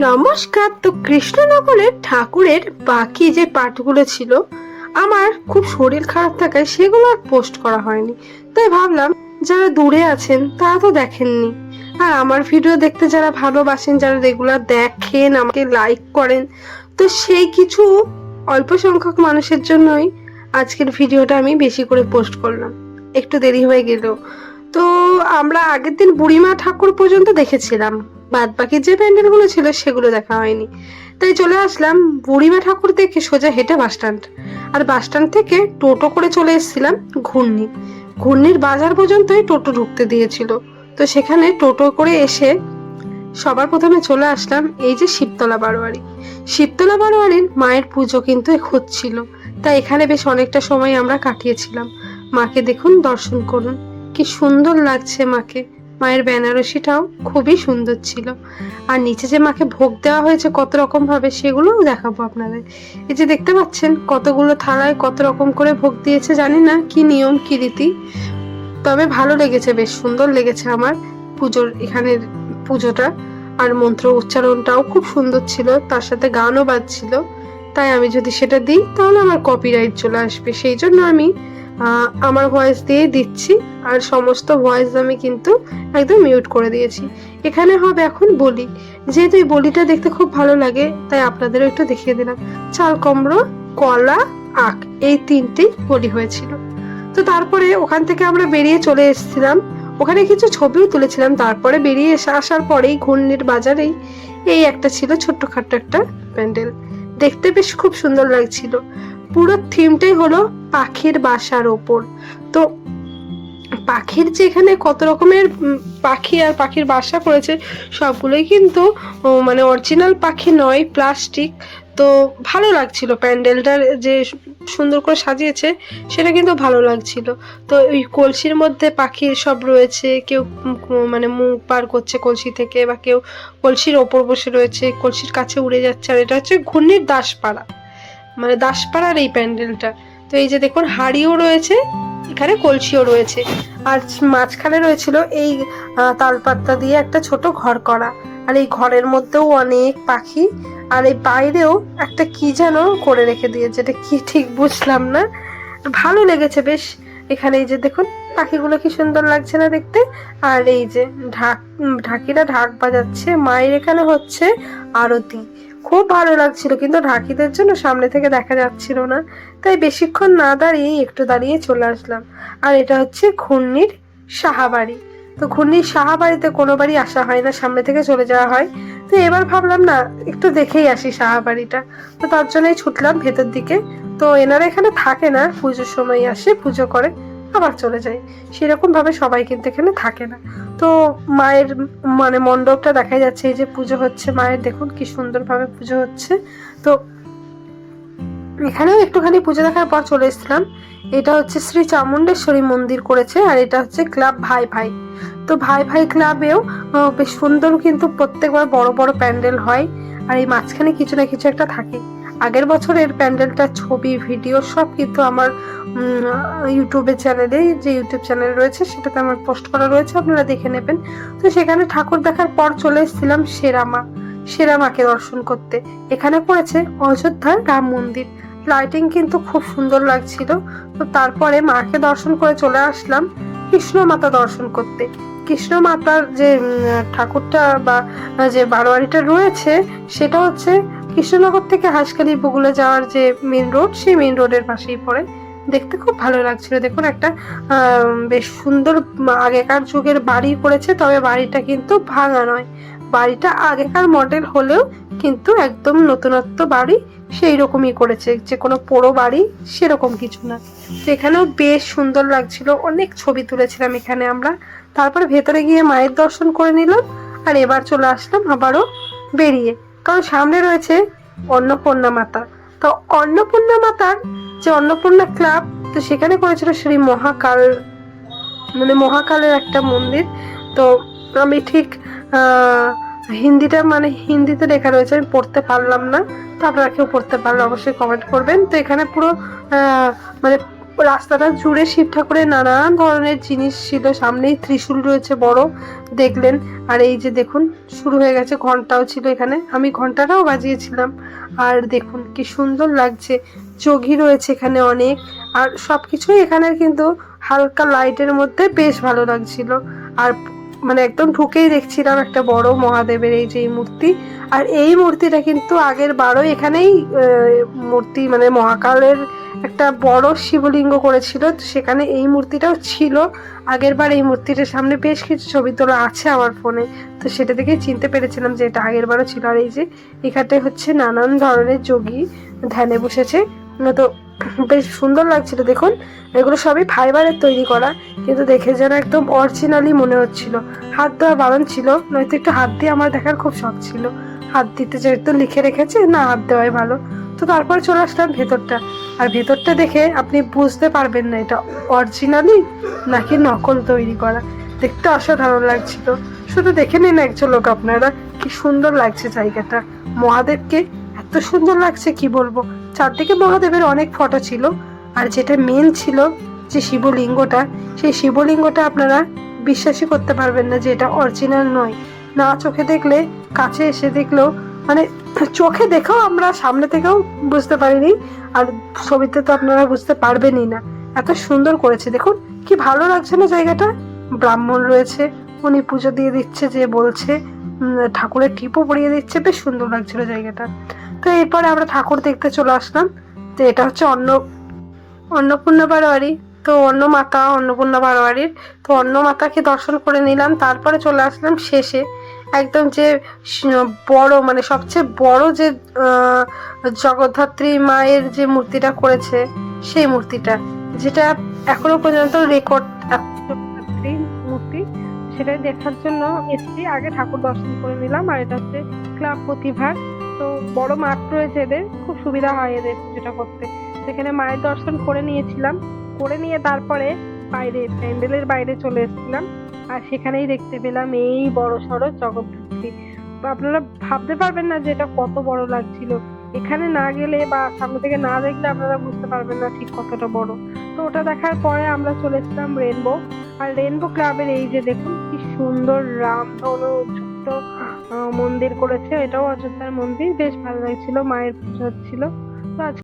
নমস্কার, তো কৃষ্ণনগরের ঠাকুরের বাকি যে পাঠগুলো ছিল, আমার খুব শরীর খারাপ থাকায় সেগুলো আর পোস্ট করা হয়নি। তাই ভাবলাম, যারা দূরে আছেন, তারা তো দেখেননি। আর আমার ভিডিও দেখতে যারা ভালোবাসেন, যারা রেগুলার দেখেন, আমাকে লাইক করেন, তো সেই কিছু অল্প সংখ্যক মানুষের জন্যই আজকের ভিডিওটা আমি বেশি করে পোস্ট করলাম। একটু দেরি হয়ে গেল। তো আমরা আগের দিন বুড়িমা ঠাকুর পর্যন্ত দেখেছিলাম। বাদ বাকি যে প্যান্ডেলগুলো ছিল সেগুলো দেখা হয়নি। তাই চলে আসলাম বুড়িমা ঠাকুর দেখে সোজা হেঁটে বাস স্ট্যান্ড। আর বাস স্ট্যান্ড থেকে টোটো করে চলে এসেছিলাম ঘূর্ণি। ঘূর্ণির বাজার পর্যন্তই টোটো ঢুকতে দিয়েছিল। তো সেখানে টোটো করে এসে সবার প্রথমে চলে আসলাম এই যে শিবতলা বারোয়ারি। শিবতলা বারোয়ারির মায়ের পুজো কিন্তু হচ্ছিল। তাই এখানে বেশ অনেকটা সময় আমরা কাটিয়েছিলাম। মাকে দেখুন, দর্শন করুন। কি সুন্দর লাগছে মাকে। মায়ের বেনারসিটাও খুবই সুন্দর ছিল। আর নিচে যে মাকে ভোগ দেওয়া হয়েছে কত রকম ভাবে সেগুলোও দেখাবো আপনাদের। এই যে দেখতে পাচ্ছেন কতগুলো থালায় কত রকম করে ভোগ দিয়েছে, জানি না কি নিয়ম, কি রীতি। তবে ভালো লেগেছে, বেশ সুন্দর লেগেছে আমার পুজোর এখানের পুজোটা। আর মন্ত্র উচ্চারণটাও খুব সুন্দর ছিল, তার সাথে গানও বাজছিল। তাই আমি যদি সেটা দিই, তাহলে আমার কপিরাইট চলে আসবে। সেই জন্য আমি আমার ভয়েস দিয়ে দিচ্ছি, আর সমস্ত ভয়েস আমি কিন্তু একদম মিউট করে দিয়েছি। এখানে হবে এখন বলি। যেহেতু এই বলিটা দেখতে খুব ভালো লাগে, তাই আপনাদেরও একটু দেখিয়ে দিলাম। চাল, কুমড়ো, কলা, আখ, এই তিনটেই বলি হয়েছিল। তো তারপরে ওখান থেকে আমরা বেরিয়ে চলে এসেছিলাম। ওখানে কিছু ছবিও তুলেছিলাম। তারপরে বেরিয়ে এসে আসার পরেই ঘূর্ণির বাজারেই এই একটা ছিল ছোট্টখাট্ট একটা প্যান্ডেল। দেখতে বেশ খুব সুন্দর লাগছিল। পুরো থিমটাই হলো পাখির বাসার ওপর। তো পাখির যে এখানে কত রকমের পাখি আর পাখির বাসা করেছে সবগুলোই কিন্তু মানে অরিজিনাল পাখি নয় প্লাস্টিক তো ভালো লাগছিল প্যান্ডেলটার যে সুন্দর করে সাজিয়েছে সেটা কিন্তু ভালো লাগছিল। তো ওই কলসির মধ্যে পাখির সব রয়েছে কেউ মানে মুখ পার করছে কলসি থেকে বা কেউ কলসির ওপর বসে রয়েছে কলসির কাছে উড়ে যাচ্ছে আর এটা হচ্ছে ঘূর্ণির দাসপাড়া। মানে দাসপাড়ার এই প্যান্ডেলটা। তো এই যে দেখুন হাড়িও রয়েছে এখানে কলসিও রয়েছে। আর মাঝখানে রয়েছিল এই আহ, তালপাত্তা দিয়ে একটা ছোট ঘর করা। আর এই ঘরের মধ্যেও অনেক পাখি, আর এই বাইরেও একটা কি যেন করে রেখে দিয়েছে, এটা কি ঠিক বুঝলাম না। ভালো লেগেছে বেশ। এখানে এই যে দেখুন, পাখিগুলো কি সুন্দর লাগছে না দেখতে। আর এই যে ঢাক ঢাকিরা ঢাক বাজাচ্ছে, মায়ের এখানে হচ্ছে আরতি। খুব ভালো লাগছিল, কিন্তু ঢাকিদের জন্য সামনে থেকে দেখা যাচ্ছিল না। তাই বেশিক্ষণ না দাঁড়িয়ে একটু দাঁড়িয়ে চলে আসলাম। আর এটা হচ্ছে ঘূর্ণির সাহাবাড়ি। তো ঘূর্ণির সাহাবাড়িতে কোনো বাড়ি আসা হয় না, সামনে থেকে চলে যাওয়া হয়। তো এবার ভাবলাম, না, একটু দেখেই আসি সাহাবাড়িটা তো তার জন্যই ছুটলাম ভেতর দিকে। তো এনারা এখানে থাকে না, পুজোর সময় আসে, পুজো করে, আবার চলে যায়। সেরকম ভাবে সবাই কিন্তু এখানে থাকে না। তো মায়ের মানে মণ্ডপটা দেখা যাচ্ছে, এই যে পুজো হচ্ছে, মায়ের দেখুন কি সুন্দরভাবে পুজো হচ্ছে। তো এখানেও একটুখানি পুজো দেখার পর চলে এসেছিলাম। এটা হচ্ছে শ্রী চামুণ্ডেশ্বরী মন্দির করেছে আর এটা হচ্ছে ক্লাব ভাই ভাই। তো ভাই ভাই ক্লাবেও বেশ সুন্দর কিন্তু প্রত্যেকবার বড় বড় প্যান্ডেল হয় আর এই মাঝখানে কিছু না কিছু একটা থাকে। আগের বছরের প্যান্ডেলটার ছবি, ভিডিও সব কিন্তু আমার ইউটিউবের চ্যানেলে, যে ইউটিউব চ্যানেল রয়েছে সেটাতে আমার পোস্ট করা রয়েছে, আপনারা দেখে নেবেন। তো সেখানে ঠাকুর দেখার পর চলে এসেছিলাম সেরামা, সেরামাকে দর্শন করতে। এখানে পড়েছে অযোধ্যার রাম মন্দির। লাইটিং কিন্তু খুব সুন্দর লাগছিল। তো তারপরে মাকে দর্শন করে চলে আসলাম কৃষ্ণ মাতা দর্শন করতে। কৃষ্ণ মাতার যে ঠাকুরটা বা, যে বারোয়ারিটা রয়েছে, সেটা হচ্ছে কৃষ্ণনগর থেকে হাঁসখালি বগুলে যাওয়ার যে মেন রোড সেই মেন রোডের পাশেই পড়ে। দেখতে খুব ভালো লাগছিল। দেখুন একটা বেশ সুন্দর আগেকার যুগের বাড়ি করেছে তবে বাড়িটা কিন্তু ভাঙা নয়। বাড়িটা আগেকার মডেল হলেও কিন্তু একদম নতুনত্ব বাড়ি সেই রকমই করেছে। যে কোনো পোড়ো বাড়ি সেরকম কিছু না। তো এখানেও বেশ সুন্দর লাগছিল। অনেক ছবি তুলেছিলাম এখানে আমরা। তারপরে ভেতরে গিয়ে মায়ের দর্শন করে নিলাম আর এবার চলে আসলাম আবারও বেরিয়ে। কারণ সামনে রয়েছে অন্নপূর্ণা মাতা। তো অন্নপূর্ণা মাতার যে অন্নপূর্ণা ক্লাব, তো সেখানে করেছিল শ্রী মহাকাল মানে মহাকালের একটা মন্দির। তো আমি ঠিক হিন্দিটা মানে হিন্দিতে লেখা রয়েছে, আমি পড়তে পারলাম না। তো আপনারা কেউ পড়তে পারলে অবশ্যই কমেন্ট করবেন। তো এখানে পুরো মানে রাস্তাটা জুড়ে শিব ঠাকুরের নানান ধরনের জিনিস ছিল। সামনেই ত্রিশূল রয়েছে বড়, দেখলেন। আর এই যে দেখুন, শুরু হয়ে গেছে, ঘন্টাও ছিল এখানে। আমি ঘন্টাটাও বাজিয়েছিলাম। আর দেখুন, কি সুন্দর লাগছে। যোগী রয়েছে এখানে অনেক। আর সব কিছুই এখানে কিন্তু হালকা লাইটের মধ্যে বেশ ভালো লাগছিল। আর মানে একদম ঢুকেই দেখছিলাম একটা বড় মহাদেবের এই যে এই মূর্তি। আর এই মূর্তিটা কিন্তু আগের বারও এখানেই মূর্তি মানে মহাকালের একটা বড় শিবলিঙ্গ করেছিল। সেখানে এই মূর্তিটাও ছিল। আগের বার এই মূর্তিটার সামনে বেশ কিছু ছবি তোলা আছে আমার ফোনে। তো সেটা থেকেই চিনতে পেরেছিলাম যে এটা আগের বারও ছিল। আর এই যে এখানটায় হচ্ছে নানান ধরনের যোগী ধ্যানে বসেছে। তো বেশ সুন্দর লাগছিল, দেখুন। এগুলো সবই ফাইবারের তৈরি করা, কিন্তু দেখে যেন একদম অরিজিনালি মনে হচ্ছিল। হাত দেওয়া বারণ ছিল, নয়তো একটু হাত দিয়ে আমার দেখার খুব শখ ছিল। হাত দিতে যেহেতু লিখে রেখেছে, না হাত দেওয়াই ভালো। তো তারপরে চলে আসলাম ভেতরটা। আর ভেতরটা দেখে আপনি বুঝতে পারবেন না এটা অরিজিনালি নাকি নকল তৈরি করা। দেখতে অসাধারণ লাগছিল। শুধু দেখে নিন একজন লোক আপনারা, কি সুন্দর লাগছে জায়গাটা। মহাদেবকে এত সুন্দর লাগছে, কি বলব? চারদিকে মহাদেবের অনেক ফটো ছিল। আর যেটা মেন ছিল যে শিবলিঙ্গটা, সেই শিবলিঙ্গটা আপনারা বিশ্বাসই করতে পারবেন না যে এটা অরিজিনাল নয়। না চোখে দেখলে, কাছে এসে দেখলেও মানে চোখে দেখেও আমরা সামনে থেকেও বুঝতে পারিনি। আর ছবিতে তো আপনারা বুঝতে পারবেনই না। এত সুন্দর করেছে। দেখুন, কি ভালো লাগছে না জায়গাটা? ব্রাহ্মণ রয়েছে, উনি পুজো দিয়ে দিচ্ছে যে বলছে। ঠাকুরের টিপও পরিয়ে দিচ্ছে, বেশ সুন্দর লাগছিল জায়গাটা। তো এরপরে আমরা ঠাকুর দেখতে চলে আসলাম। তো এটা হচ্ছে অন্ন, অন্নপূর্ণা বারোয়ারি। তো অন্ন মাতা অন্নপূর্ণা বারোয়ারির। তো অন্ন মাতাকে দর্শন করে নিলাম, তারপরে চলে আসলাম শেষে। একদম যে বড় মানে সবচেয়ে বড় যে জগদ্ধাত্রী মায়ের যে মূর্তিটা করেছে, সেই মূর্তিটা, যেটা এখনও পর্যন্ত রেকর্ড মূর্তি। সেটাই দেখার জন্য এসছি। আগে ঠাকুর দর্শন করে নিলাম, আর এটা হচ্ছে ক্লাব প্রতিভার। তো বড় মাঠ রয়েছে এদের, খুব সুবিধা হয় এদের যেটা করতে। সেখানে মায়ের দর্শন করে নিয়েছিলাম। করে নিয়ে তারপরে বাইরে, প্যান্ডেলের বাইরে চলে এসেছিলাম। আর সেখানেই দেখতে পেলাম এই বড় সড়ো তো আপনারা ভাবতে পারবেন না যে এটা কত বড় লাগছিল। এখানে না গেলে বা সামনে থেকে না দেখলে আপনারা বুঝতে পারবেন না ঠিক কতটা বড়। তো ওটা দেখার পরে আমরা চলেছিলাম রেনবো। আর রেনবো ক্লাবের এই যে দেখুন সুন্দর রাম ধনু ছোট্ট মন্দির করেছে। এটাও অযোধ্যার মন্দির। বেশ ভালো লাগছিল, মায়ের পুজো হচ্ছিল। তো আজকে